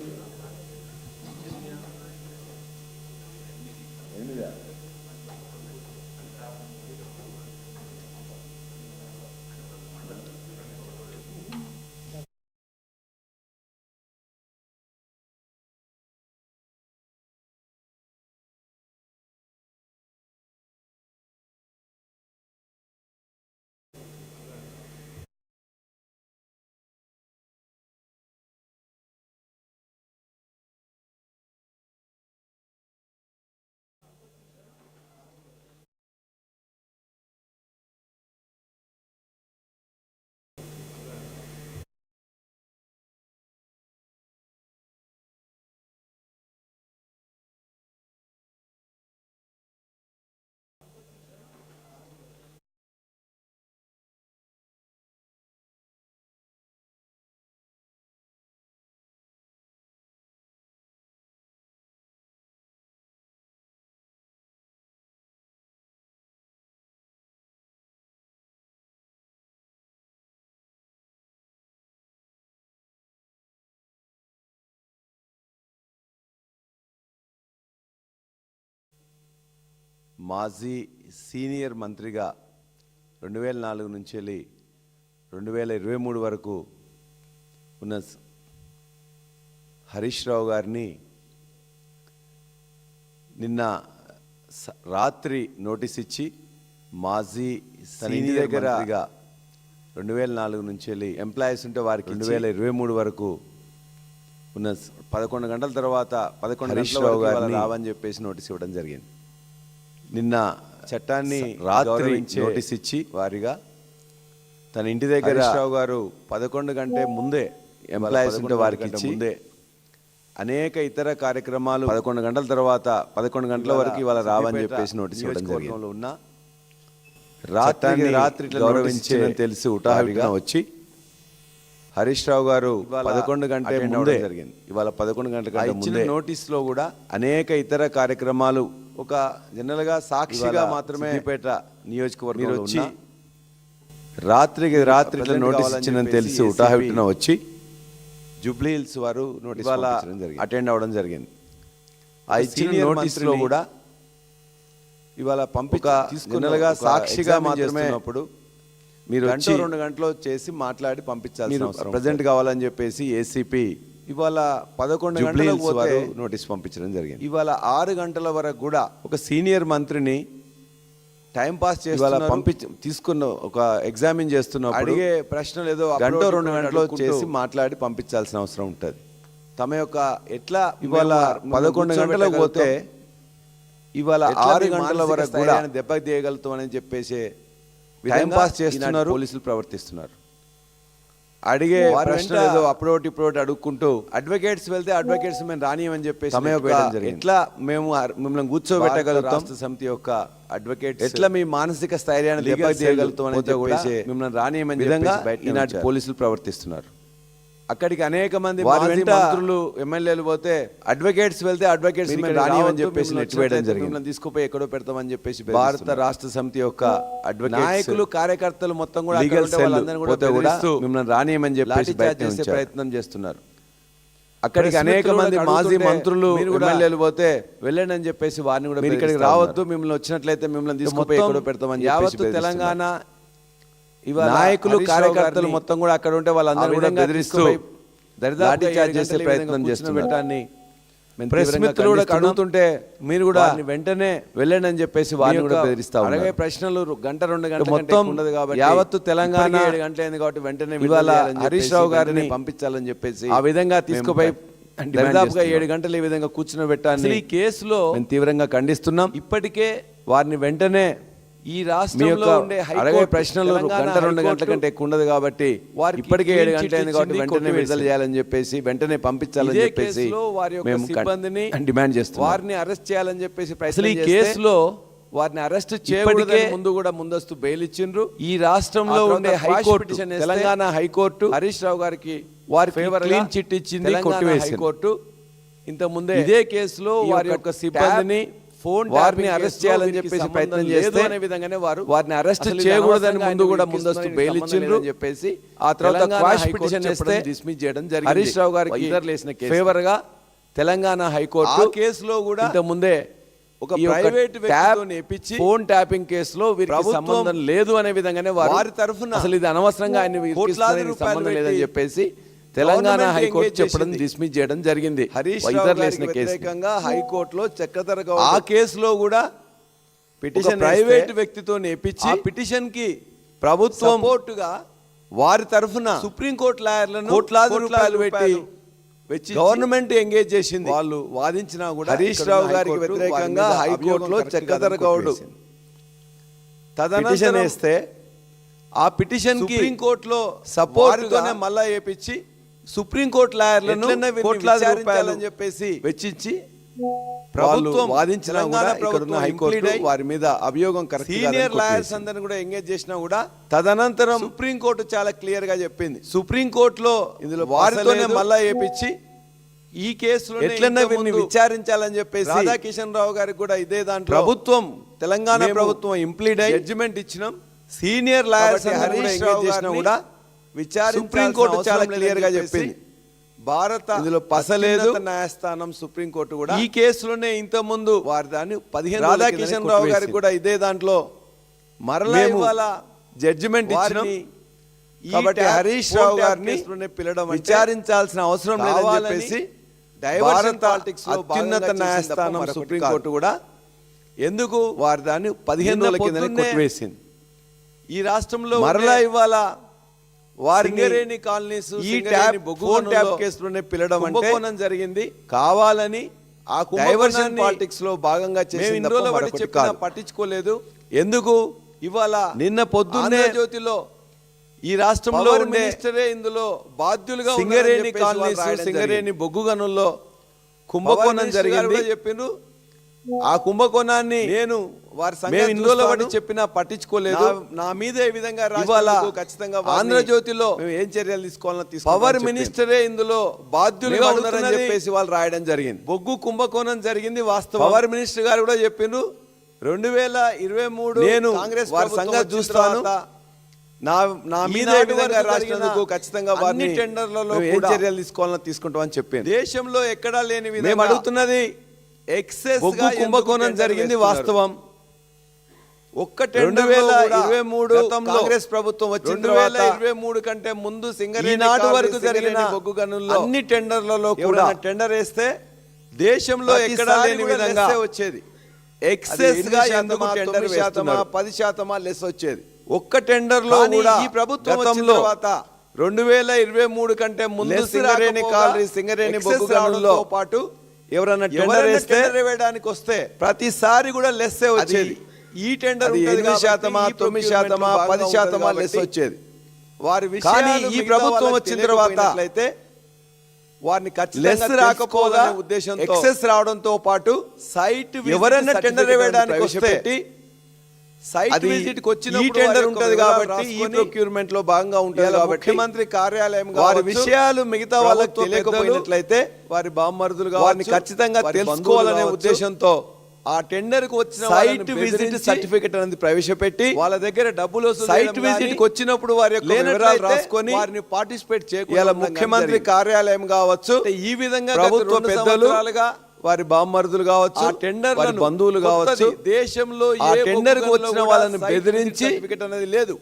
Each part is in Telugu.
Thank you. మాజీ సీనియర్ మంత్రిగా రెండు వేల నాలుగు నుంచి వెళ్ళి రెండు వేల ఇరవై మూడు వరకు ఉన్న హరీష్ రావు గారిని నిన్న రాత్రి నోటీస్ ఇచ్చి మాజీ తన ఇంటి దగ్గర రెండు వేల నాలుగు నుంచి వెళ్ళి ఎంప్లాయీస్ ఉంటే వారికి రెండు వేల ఇరవై మూడు వరకు ఉన్న పదకొండు గంటల తర్వాత పదకొండు హరీష్ రావు గారిని రావని చెప్పేసి నోటీస్ ఇవ్వడం జరిగింది. నిన్న చట్టాన్ని రాత్రి నోటీస్ ఇచ్చి వారిగా తన ఇంటి దగ్గర హరీష్ రావు గారు పదకొండు గంటే ముందే ఎంప్లాయీస్ ఉంటే వారికి ఇచ్చి ముందే అనేక ఇతర కార్యక్రమాలు పదకొండు గంటల తర్వాత పదకొండు గంటల వరకు ఇవాళ రావని చెప్పేసి నోటీస్ ఇవ్వడం జరిగింది. ఉన్న రాత్రి రాత్రి గౌరవించి తెలిసి ఉటాహరిగా వచ్చి హరీష్ రావు గారు పదకొండు గంటే ముందే జరిగింది. ఇవాళ పదకొండు గంటల కంటే ముందే నోటీస్లో కూడా అనేక ఇతర కార్యక్రమాలు ఒక జనరల్గా సాక్షిగా మాత్రమే పేట నియోజకవర్గం వచ్చి రాత్రికి రాత్రి ఇట్లా నోటీస్ ఇచ్చిందని తెలిసి ఉటాహరిన వచ్చి జూబ్లీ హిల్స్ వారు నోటీస్ అటెండ్ అవ్వడం జరిగింది. ఆ ఇచ్చిన నోటీస్లో కూడా ఇవాళ పంపిక తీసుకున్నగా సాక్షిగా మాత్రమే అప్పుడు మీరు రెండు గంటలు చేసి మాట్లాడి పంపించాల్సిన ప్రజెంట్ కావాలని చెప్పేసి ఏసీపీ ఇవాళ పదకొండు గంటలకు నోటీస్ పంపించడం జరిగింది. ఇవాళ ఆరు గంటల వరకు కూడా ఒక సీనియర్ మంత్రిని టైం పాస్ చేసి పంపించి తీసుకున్న ఒక ఎగ్జామిన్ చేస్తున్న అడిగే ప్రశ్నలు ఏదో గంట రెండు గంటలు చేసి మాట్లాడి పంపించాల్సిన అవసరం ఉంటుంది. తమ యొక్క ఎట్లా ఇవాళ పదకొండు గంటలకు పోతే ఇవాళ ఆరు గంటల వరకు కూడా దెబ్బకి తీయగలుగుతామని చెప్పేసి టైం పాస్ చేస్తున్నారు. పోలీసులు ప్రవర్తిస్తున్నారు. అడిగే ప్రశ్న ఏదో అప్పుడోటి ఇప్పుడోటి అడుక్కుంటూ అడ్వకేట్స్ వెళ్తే అడ్వకేట్స్ మేము రానియమని చెప్పేసి ఎట్లా మేము మిమ్మల్ని కూర్చోబెట్టగలుగుతాం సమితి యొక్క అడ్వకేట్ ఎట్లా మీ మానసిక స్థైర్యాన్ని దెబ్బకి తీయగలుగుతాం అని చెప్పేసి మిమ్మల్ని రానియమని విధంగా ఈనాటి పోలీసులు ప్రవర్తిస్తున్నారు. అక్కడికి అనేక మంది మంత్రులు ఎమ్మెల్యేలు పోతే అడ్వకేట్స్ వెళ్తే అడ్వకేట్స్ రానివని చెప్పేసి నెట్టివేయడం జరిగింది. తీసుకుపోయి ఎక్కడో పెడతామని చెప్పేసి భారత రాష్ట్ర సమితి యొక్క నాయకులు కార్యకర్తలు మొత్తం కూడా మిమ్మల్ని రానియమని చెప్పేసి చేసే ప్రయత్నం చేస్తున్నారు. అక్కడికి అనేక మంది మాజీ మంత్రులు ఎమ్మెల్యేలు పోతే వెళ్ళండి అని చెప్పేసి వారిని కూడా ఇక్కడికి రావద్దు మిమ్మల్ని వచ్చినట్లయితే మిమ్మల్ని తీసుకుపోయి ఎక్కడో పెడతామని యావత్తు తెలంగాణ నాయకులు కార్యకర్తలు మొత్తం కూడా అక్కడ ఉంటే వాళ్ళందరూ కూడా బెదిరిస్తూ దరిదాపు చేసే ప్రయత్నం చేస్తున్నారు. ప్రెస్ మిత్రులు కూడా అడుగుతుంటే మీరు కూడా వెంటనే వెళ్ళండి అని చెప్పేసి వారిని కూడా బెదిరిస్తా అలాగే ప్రశ్నలు గంట రెండు గంటల మొత్తం ఉండదు కాబట్టి యావత్తు తెలంగాణ ఏడు గంటలైంది కాబట్టి వెంటనే ఇవాళ హరీష్ రావు గారిని పంపించాలని చెప్పేసి ఆ విధంగా తీసుకుపోయి దరిదాపుగా ఏడు గంటలు ఈ విధంగా కూర్చుని పెట్టాను ఈ కేసులో మేము తీవ్రంగా ఖండిస్తున్నాం. ఇప్పటికే వారిని వెంటనే ఈ రాష్ట్రంలో ఉండే అడిగే ప్రశ్నలు గంట రెండు గంటల కంటే ఎక్కువ ఉండదు కాబట్టి వారు ఇప్పటికే ఏడు గంటలైంది కాబట్టి వెంటనే విడుదల చేయాలని చెప్పేసి వెంటనే పంపించాలని చెప్పేసి మేము సిబ్బందిని డిమాండ్ చేస్తాం వారిని అరెస్ట్ చేయాలని చెప్పేసి అసలు ఈ కేసులో వారిని అరెస్ట్ చేయడానికి ముందు కూడా ముందస్తు బెయిల్ ఇచ్చిండ్రు. ఈ రాష్ట్రంలో ఉండే high court Telangana high court Harish Rao గారికి వారి ఫేవర్ క్లీన్ చిట్ ఇచ్చింది హైకోర్టు. ఇంత ముందే ఇదే కేసులో వారి యొక్క సిబ్బందిని ఫోన్ వారిని అరెస్ట్ చేయాలని చెప్పేసి ప్రయత్నం చేస్తే అనే విధంగానే వారు వారిని అరెస్ట్ చేయకూడదని ముందు కూడా ముందస్తు బెయిల్ ఇచ్చిండ్రు చెప్పేసి ఆ తర్వాత క్వాష్ పిటిషన్ వేస్తే dismiss చేయడం జరిగింది. హరీష్ రావు గారికి లేసిన. ఫేవర్గా తెలంగాణ హైకోర్టు కేసులో కూడా ఇంత ముందే ఒక ప్రైవేట్ వ్యక్తితో ఫోన్ ట్యాపింగ్ కేసులో వీరికి సంబంధం లేదు అనే విధంగానే వారు వారి తరఫున అసలు ఇది అనవసరంగా ఆయన సంబంధం లేదని చెప్పేసి తెలంగాణ హైకోర్టు చెప్పడం. డిస్మిస్ చేయడం జరిగింది. వ్యతిరేకంగా హైకోర్టులో చక్రధర ఆ కేసులో కూడా పిటిషన్ ప్రైవేట్ వ్యక్తితో నేపించి ఆ పిటిషన్కి ప్రభుత్వం సపోర్టుగా వారి తరఫున సుప్రీంకోర్టు లాయర్లను కోట్లాది రూపాయలు పెట్టి గవర్నమెంట్ ఎంగేజ్ చేసింది. వాళ్ళు వాదించినా కూడా హరీష్ రావు గారికి వ్యతిరేకంగా హైకోర్టులో చక్రధర గౌడ్ తదనంతరం వేస్తే ఆ పిటిషన్కి సుప్రీంకోర్టులో గా మళ్ళా వేపించి సుప్రీంకోర్టు లాయర్లను కోట్లాది రూపాయలని చెప్పేసి వెచ్చించి ప్రభుత్వం వాదించినా కూడా హైకోర్టు వారి మీద అభియోగం సీనియర్ లాయర్స్ అందరిని కూడా ఎంగేజ్ చేసినా కూడా తదనంతరం సుప్రీంకోర్టు చాలా క్లియర్గా చెప్పింది. సుప్రీంకోర్టులో ఇందులో వారితోనే మళ్ళా వేపించి ఈ కేసులో ఎట్లన్నా వీరిని విచారించాలని చెప్పేసి రాధాకిషన్ రావు గారికి కూడా ఇదే దాంట్లో ప్రభుత్వం తెలంగాణ ప్రభుత్వం ఇంప్లీడ్ జడ్జిమెంట్ ఇచ్చినాం. సీనియర్ లాయర్స్ హరీష్ రావు చేసినా కూడా సుప్రీంకోర్టు చాలా క్లియర్గా చెప్పింది భారత ఇందులో పస లేదు. అత్యున్నత న్యాయస్థానం సుప్రీంకోర్టు కూడా ఈ కేసులోనే ఇంత ముందు వారి దాన్ని పదిహేను రాధాకిషన్ రావు గారికి కూడా ఇదే దాంట్లో మరలా ఇవాళ జడ్జిమెంట్ ఇచ్చినాం కాబట్టి హరీష్ రావు గారిని అంటే విచారించాల్సిన అవసరం లేదని చెప్పేసి డైవర్షన్ పాలిటిక్స్ అత్యున్నత న్యాయస్థానం సుప్రీంకోర్టు కాదు. కూడా ఎందుకు వారి దాన్ని పదిహేను రోజుల పొద్దున్నే కొట్టివేసింది ఈ రాష్ట్రంలో మరలా ఇవాళ వారిని కాలనీస్ ఈ ట్యాప్ ఫోన్ ట్యాప్ కేసులోనే పిలవడం అంటే జరిగింది. కావాలని ఆ డైవర్షన్ పాలిటిక్స్లో భాగంగా కాదు. పట్టించుకోలేదు. ఎందుకు? ఇవాళ నిన్న పొద్దున్నే జ్యోతిలో ఈ రాష్ట్రంలో మినిస్టరే ఇందులో బాధ్యులుగా సింగరేణి కాలనీస్ సింగరేణి బొగ్గు గనుల్లో కుంభకోణం జరిగింది. చెప్పిండ్రు ఆ కుంభకోణాన్ని నేను వారి మేము ఇన్ని రోజుల చూస్తాను. చెప్పినా పట్టించుకోలేదు. నా- మీద ఈ విధంగా ఇవాళ ఖచ్చితంగా ఆంధ్రజ్యోతిలో ఏం చర్యలు తీసుకోవాలో పవర్ తీసుకోవాలని మినిస్టరే ఇందులో బాధ్యులుగా ఉన్నారని చెప్పేసి వాళ్ళు రాయడం జరిగింది. బొగ్గు కుంభకోణం జరిగింది వాస్తవం. పవర్ మినిస్టర్ గారు కూడా చెప్పిండ్రు రెండు వేల ఇరవై మూడు నేను కాంగ్రెస్ వారి సంగతి చూస్తాను. నా నా మీద రాసినందుకు ఖచ్చితంగా వారిని టెండర్లలో ఏం చర్యలు తీసుకోవాలని తీసుకుంటామని చెప్పింది. దేశంలో ఎక్కడా లేని మేము విధంగా అడుగుతున్నది ఎక్సెస్ బొగ్గు కుంభకోణం జరిగింది వాస్తవం. ఒక్క రెండు వేల ఇరవై మూడు కాంగ్రెస్ ప్రభుత్వం వచ్చిన రెండు వేల ఇరవై మూడు కంటే ముందు సింగరేణి కాలనీ, వరకు జరిగిన బొగ్గు గనుల్లో అన్ని టెండర్లలో కూడా టెండర్ వేస్తే దేశంలో ఎక్కడా లేని విధంగా వచ్చేది. ఎక్సెస్గా ఎందుకు టెండర్ శాతమా, పది శాతమా లెస్ వచ్చేది. ఒక్క టెండర్లో కూడా ఈ ప్రభుత్వం తర్వాత రెండు వేల ఇరవై మూడు కంటే ముందు సింగరేణి కాలనీ సింగరేణి బొగ్గు గనుల్లో పాటు ఎవరైనా టెండర్ వేస్తే వేయడానికి వస్తే ప్రతిసారి కూడా అది వచ్చేది. ఈ టెండర్ ఎనిమిది శాతమా తొమ్మిది శాతమా పది శాతమా లెస్ వచ్చేది. వారి కానీ ఈ ప్రభుత్వం వచ్చిన తర్వాత తెలియకపోయినట్లయితే వారిని లెస్ రాకపోగా ఉద్దేశంతో ఎక్సెస్ రావడంతో పాటు సైట్ ఎవరైనా టెండర్ వేయడానికి వస్తే సైట్ విజిట్ ఈ టెండర్ ఉంటది కాబట్టి ఈ ప్రొక్యూర్మెంట్లో భాగంగా ఉంటది కాబట్టి ముఖ్యమంత్రి కార్యాలయం వారి విషయాలు మిగతా వాళ్ళకి తెలియకపోయినట్లయితే వారి బామ్మర్దులు వారిని ఖచ్చితంగా తెలుసుకోవాలనే ఉద్దేశంతో ఆ టెండర్కు వచ్చిన సైట్ విజిట్ సర్టిఫికెట్ అనేది ప్రవేశపెట్టి వాళ్ళ దగ్గర డబ్బులు సైట్ విజిట్కి వచ్చినప్పుడు వారి యొక్క వివరాలు రాసుకొని వారిని పార్టిసిపేట్ చేయకుండా ముఖ్యమంత్రి. కార్యాలయం కావచ్చు ఈ విధంగా ప్రభుత్వ పెద్దలు వారి బామ్మర్దులు కావచ్చు టెండర్ వారి బంధువులు కావచ్చు దేశంలో ఆ ఏ టెండర్కు వచ్చిన వాళ్ళని బెదిరించి అనేది లేదు.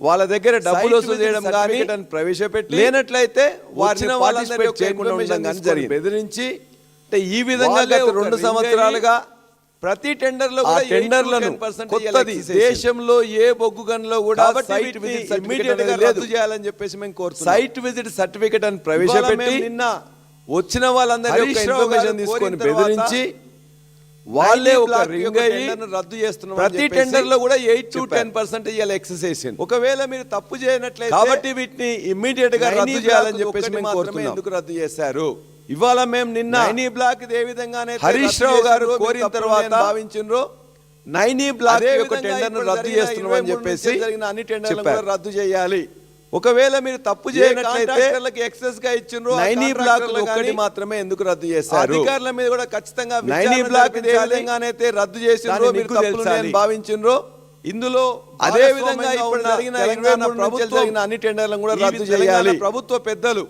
వాళ్ళ దగ్గర డబ్బులు వసూలు చేయడం కానీ ప్రవేశపెట్టి లేనట్లయితే వారిని పార్టిసిపేట్ చేయకుండా information ఉండడం కానీ తీసుకొని జరిగింది. బెదిరించి అంటే ఈ విధంగా గత రెండు సంవత్సరాలుగా ప్రతి టెండర్లో కూడా టెండర్లను 10% కొత్తది దేశంలో ఏ బొగ్గు గనులో కూడా సైట్ విజిట్ సర్టిఫికెట్ రద్దు చేయాలని చెప్పేసి మేము కోరుతున్నాం. సైట్ విజిట్ సర్టిఫికెట్ అని ప్రవేశపెట్టి నిన్న వచ్చిన వాళ్ళందరి యొక్క హరీష్ రావు గారు ఇన్ఫర్మేషన్ తీసుకొని బెదిరించి వాళ్ళే ఒక రింగ్ అయ్యి రద్దు చేస్తున్నాం ప్రతి టెండర్లో కూడా ఎయిట్ టు. టెన్ పర్సెంట్ ఇవాళ ఎక్సెస్ చేసింది ఒకవేళ మీరు తప్పు చేయనట్లయితే కాబట్టి వీటిని ఇమ్మీడియట్గా రద్దు చేయాలని చెప్పేసి మేము కోరుతున్నాం ఎందుకు రద్దు చేశారు ఇవాళ మేము నిన్న నైనీ బ్లాక్ ఏ విధంగానే హరీష్ రావు గారు కోరిన తర్వాత భావించిండ్రో నైనీ బ్లాక్ యొక్క టెండర్ రద్దు చేస్తున్నాం అని 23 చెప్పేసి జరిగిన అన్ని. కూడా రద్దు చేయాలి ఒకవేళ మీరు తప్పు చేయనట్లయితే ఎక్సెస్గా ఇచ్చిండ్రు నైనీ బ్లాక్ ఒక్కటి మాత్రమే ఎందుకు రద్దు చేశారు? అధికారుల మీద కూడా ఖచ్చితంగా నైనీ బ్లాక్ ఏ విధంగానైతే రద్దు చేసిండ్రో మీరు తప్పులు భావించిండ్రో ఇందులో అదే విధంగా ఇప్పుడు జరిగిన ప్రభుత్వం జరిగిన అన్ని టెండర్లను కూడా రద్దు చేయాలి. ప్రభుత్వ పెద్దలు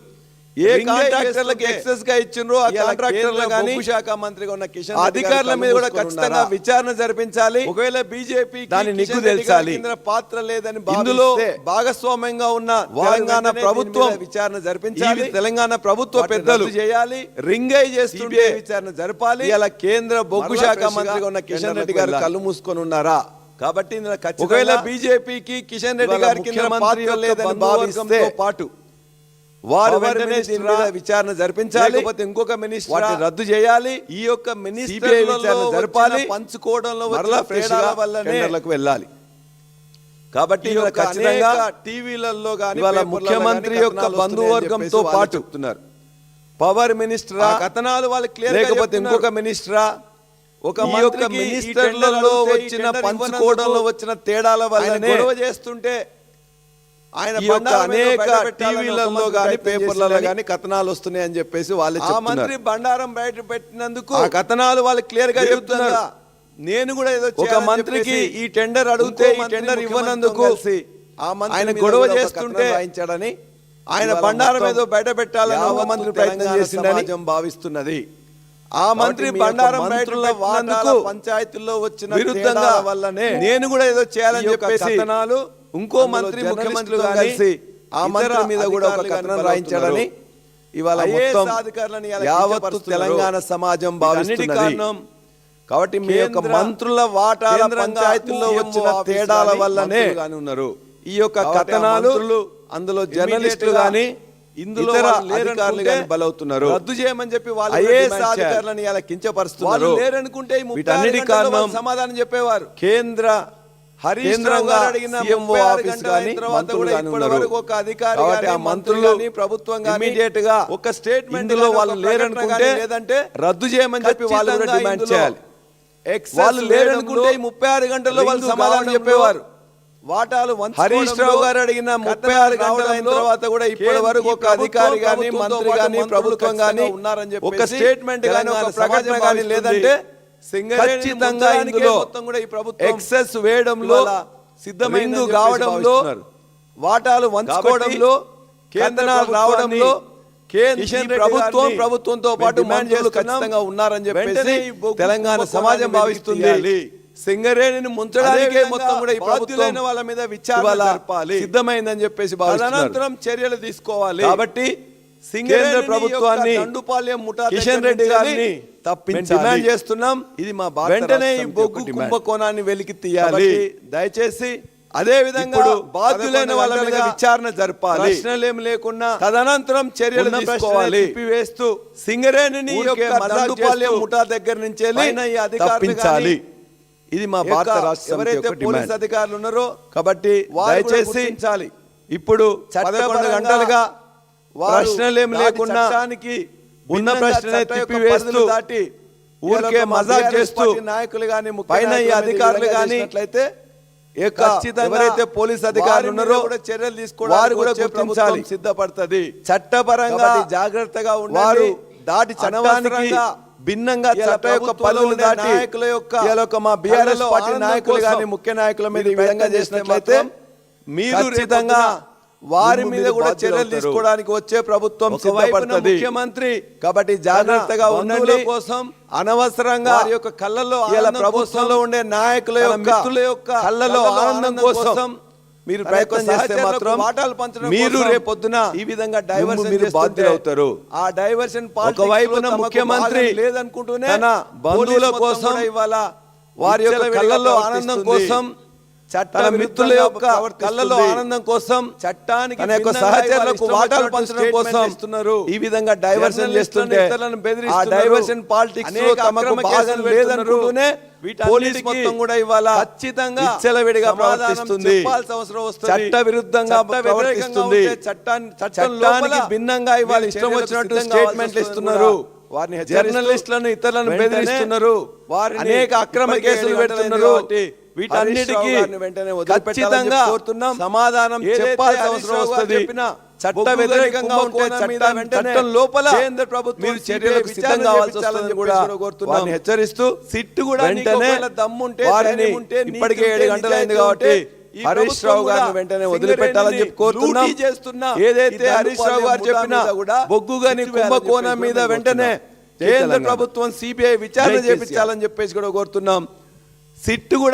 ఏ కాంట్రాక్టర్లకు ఎక్సెస్గా ఇచ్చిండ్రో ఆ కాంట్రాక్టర్లు కానీ శాఖ మంత్రిగా ఉన్న కిషన్ అధికారుల మీద కూడా ఖచ్చితంగా విచారణ జరిపించాలి. ఒకవేళ బీజేపీ దాని నిగ్గు తెలుసాలి పాత్ర లేదని ఇందులో భాగస్వామ్యంగా ఉన్న తెలంగాణ ప్రభుత్వం విచారణ జరిపించాలి. తెలంగాణ ప్రభుత్వ పెద్దలు చేయాలి. రింగై చేస్తుంటే విచారణ జరపాలి. ఇలా కేంద్ర బొగ్గు శాఖ మంత్రిగా ఉన్న కిషన్ రెడ్డి గారు కళ్ళు మూసుకొని ఉన్నారా? కాబట్టి ఒకవేళ బీజేపీకి కిషన్ రెడ్డి లేదని భావిస్తే పాటు వారు వెంటనే దీని మీద విచారణ జరిపించాలి. లేకపోతే ఇంకొక మినిస్టర్ వాటిని రద్దు చేయాలి. ఈ యొక్క మినిస్టర్ విచారణ జరపాలి. పంచుకోవడంలో మరలా తేడాల వల్లనే వెళ్ళాలి. కాబట్టి ఖచ్చితంగా టీవీలలో కానీ ఇవాళ ముఖ్యమంత్రి యొక్క బంధువర్గంతో పాటు చెప్తున్నారు. పవర్ మినిస్టర్ కథనాలు వాళ్ళు క్లియర్ లేకపోతే ఇంకొక మినిస్టరా ఒక మినిస్టర్లలో వచ్చిన పంచుకోవడంలో వచ్చిన తేడాల గొడవ చేస్తుంటే ఆయన అనేక టీవీలలో గాని పేపర్లలో గాని కథనాలు వస్తున్నాయి అని చెప్పేసి వాళ్ళు ఆ మంత్రి బండారం బయట పెట్టినందుకు ఆ కథనాలు వాళ్ళు క్లియర్గా చెప్తున్నారు. నేను కూడా ఏదో ఒక మంత్రికి ఈ టెండర్ అడిగితే ఈ టెండర్ ఇవ్వనందుకు ఆయన గొడవ చేస్తుంటే వాయించాడని ఆయన బండారం ఏదో బయట పెట్టాలని ఒక మంత్రి ప్రయత్నం చేసిందని భావిస్తున్నది. ఆ మంత్రి బండారం బయటలో వాటికు పంచాయతీల్లో వచ్చిన విరుద్ధంగా వల్లనే నేను కూడా ఏదో చేయాలని చెప్పేసి ఇంకో మంత్రి ముఖ్యమంత్రి కలిసి ఆ మంత్రి మీద కూడా ఒక కథనం రాయించాలని ఇవాళ మొత్తం యావత్తు తెలంగాణ సమాజం భావిస్తున్నది. కాబట్టి మీ యొక్క మంత్రుల వాటాల పంచాయతీల్లో వచ్చిన తేడాల వల్లనే ఉన్నారు. ఈ యొక్క కథనాలు అందులో జర్నలిస్టులు గాని ఇందులో అధికారులు గాని బలవుతున్నారు. రద్దు చేయమని చెప్పి వాళ్ళు ఐఏఎస్ అధికారులను ఇలా కించపరుస్తున్నారు. లేరనుకుంటే వీటన్నిటి కారణం సమాధానం చెప్పేవారు. కేంద్ర హరీష్ రావు గారు అడిగిన ముప్పై ఆరు గంటల అయిన తర్వాత కూడా ఇప్పటి వరకు ఒక అధికారి ఆ మంత్రులు ప్రభుత్వం ఇమీడియట్గా ఒక స్టేట్మెంట్లో వాళ్ళు లేరనుకుంటే లేదంటే రద్దు చేయమని చెప్పి వాళ్ళు కూడా డిమాండ్ చేయాలి. వాళ్ళు లేరనుకుంటే ఈ ముప్పై ఆరు గంటల్లో వాళ్ళు సమాధానం చెప్పేవారు. వాటాలు హరీష్ రావు గారు అడిగిన ముప్పై ఆరు గంటల అయిన తర్వాత కూడా ఇప్పటి వరకు ఒక అధికారి గాని మంత్రి గాని ప్రభుత్వం గాని ఉన్నారని చెప్పి ఒక స్టేట్మెంట్ గాని ఒక ప్రకటన గాని లేదంటే ఖచ్చితంగా ఇందులో ఎక్సెస్ వేయడంలో సిద్ధమైంది కావడంలో వాటాలు వంచుకోవడంలో కేంద్రాలు రావడంలో ప్రభుత్వం ప్రభుత్వంతో పాటు మంత్రులు ఖచ్చితంగా ఉన్నారని చెప్పేసి తెలంగాణ సమాజం భావిస్తుంది. సింగరేణిని ముంచడానికే మొత్తం కూడా ఈ ప్రభుత్వం వాళ్ళ మీద విచారణ సిద్ధమైందని చెప్పేసి అనంతరం చర్యలు తీసుకోవాలి. కాబట్టి కేంద్ర ప్రభుత్వాన్ని కిషన్ రెడ్డి గారిని తప్పించి డిమాండ్ చేస్తున్నాం. ఇది మా వెంటనే ఈ బొగ్గు కుంభకోణాన్ని వెలికి తీయాలి. దయచేసి అదే విధంగా బాధ్యులైన వాళ్ళ మీద విచారణ జరపాలి. ప్రశ్నలేం లేకుండా తదనంతరం చర్యలు తీసుకోవాలి. వేస్తూ సింగరేణిని ముఠా దగ్గర నుంచి తప్పించాలి. ఇది మా భారత రాష్ట్రం ఎవరైతే పోలీస్ అధికారులు ఉన్నారో కాబట్టి దయచేసి ఇప్పుడు పదకొండు గంటలుగా ప్రశ్నలేం లేకుండా ఉన్న ప్రశ్న తిప్పివేస్తూ దాటి ఊరికే మజాక్ చేస్తూ నాయకులు గాని పైన అధికారులు గాని ఖచ్చితంగా ఎవరైతే పోలీస్ అధికారులు ఉన్నారో చర్యలు తీసుకోవడం వారు కూడా గుర్తించాలి. సిద్ధపడుతుంది. చట్టపరంగా జాగ్రత్తగా వారు దాటి చట్టానికి భిన్నంగా చట్ట యొక్క పనులు దాటి నాయకుల యొక్క మా బీఆర్ఎస్ పార్టీ నాయకులు గాని ముఖ్య నాయకుల మీద ఈ విధంగా చేసినట్లయితే మీరు ఖచ్చితంగా వారి మీద కూడా చర్యలు తీసుకోవడానికి వచ్చే ప్రభుత్వం సిద్ధపడుతుంది. ముఖ్యమంత్రి కాబట్టి జాగ్రత్తగా ఉండండి. కోసం అనవసరంగా వారి యొక్క కళ్ళలో ఇలా ప్రభుత్వంలో ఉండే నాయకుల యొక్క మిత్రుల యొక్క కళ్ళలో ఆనందం కోసం మీరు ప్రయత్నం చేస్తే మాత్రం మీరు రేపొద్దున ఈ విధంగా డైవర్షన్ మీరు బాధ్యులవుతారు ఆ డైవర్షన్ ఒకవైపున ముఖ్యమంత్రి లేదనుకుంటూనే బంధువుల కోసం ఇవాళ వారి యొక్క కళ్ళల్లో ఆనందం కోసం తన మిత్రుల యొక్క కళ్ళలో ఆనందం కోసం చట్టానికి తన యొక్క సహచరులకు వాటాలు పంచడం కోసం ఇస్తున్నారు. ఈ విధంగా డైవర్షన్ చేస్తుంటే ఆ డైవర్షన్ పాలిటిక్స్ తమకు భాగం లేదనుకుంటూనే పోలీస్ మొత్తం కూడా ఇవాళ ఖచ్చితంగా విచ్చలవిడిగా ప్రవర్తిస్తుంది. చట్ట విరుద్ధంగా ప్రవర్తిస్తుంది. చట్టాన్ని చట్టానికి భిన్నంగా ఇవాళ ఇష్టం వచ్చినట్టు స్టేట్మెంట్లు ఇస్తున్నారు. వారిని జర్నలిస్టులను ఇతరులను బెదిరిస్తున్నారు. వారిని అనేక అక్రమ కేసులు పెడుతున్నారు. వీటన్నిటికీ వెంటనే ఖచ్చితంగా. సమాధానం చెప్పాల్సిన అవసరం వస్తుంది చట్ట వ్యతిరేకంగా ఉంటే చట్టం లోపల కేంద్ర ప్రభుత్వం సిద్ధం కావాల్సి వస్తుందని కూడా హెచ్చరిస్తూ సిట్టు కూడా వెంటనే దమ్ముంటే, వారిని ఇప్పటికే ఏడు గంటలైంది కాబట్టి హరీష్ రావు గారిని వెంటనే వదిలిపెట్టాలని చెప్పి కోరుతున్నాం చేస్తున్న ఏదైతే హరీష్ రావు గారు చెప్పిన కూడా బొగ్గు గని సిట్టు వేయాలని కుంభకోణం మీద వెంటనే. కేంద్ర. ప్రభుత్వం సిబిఐ విచారణ. చేపించాలని చెప్పేసి కూడా కోరుతున్నాం సిట్టు కూడా